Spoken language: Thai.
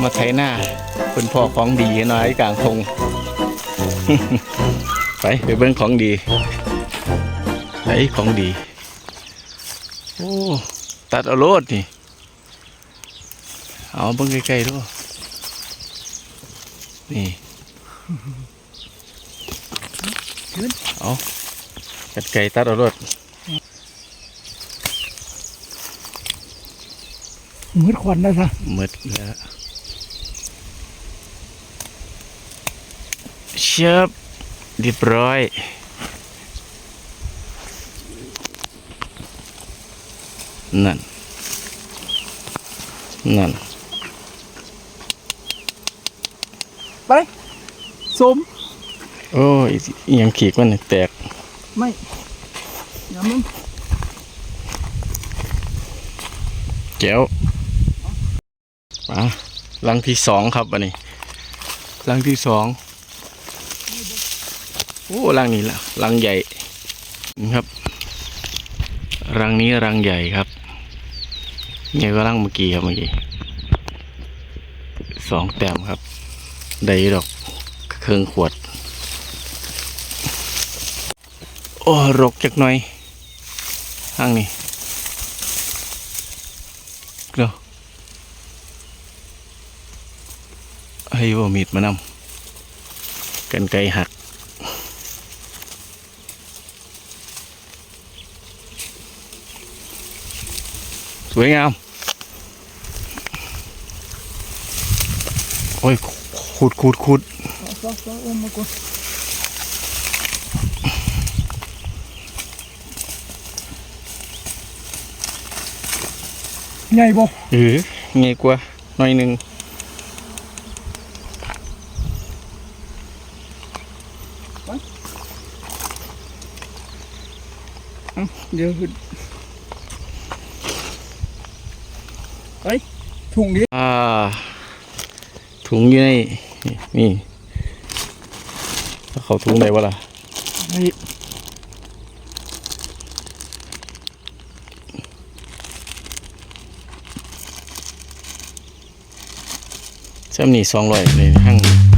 มาไถหน้าเป็นพ่อของดีหน่อยกลางทงไปไปเบิ่งของดีไหนของดี โอ้ ตัดเอาโลดนี่ เอาเบิ่งใกล้ๆด้วยนี่เอากัดไก่ตัดเอาโลดมืดควันนะซะหมดแล้ว เชียบเรียบร้อย นั่น นั่นไปสมโอ้ยอิหยังขีกมันน่ะแตก ไม่อย่ามึงแก้วมาลังที่สองครับอันนี้ลังที่สอง โอ้ลังนี้ละลังใหญ่ครับ รังนี้รังใหญ่ครับเนี่ยก็รังเมื่อกี้ครับเมื่อกี้สองแต้มครับ ได้ดอกเครื่องขวด โอ้รกจักหน่อยห้างนี้เนาะให้ว่ามีดมานำกันไกหัก สวยงาม โอ้ยขุดขุดขุดซอกซอกอุ้มมาก่อนใหญ่บ่เออไงกว่าหน่อยหนึ่งเอ้าเดี๋ยว ขึ้นไปถุงนี้อ่า ถุงอยู่ในนี่นี่แล้วเขาถุงไหนวะล่ะให้เส้มนี่สองร้อยนี่ห้าง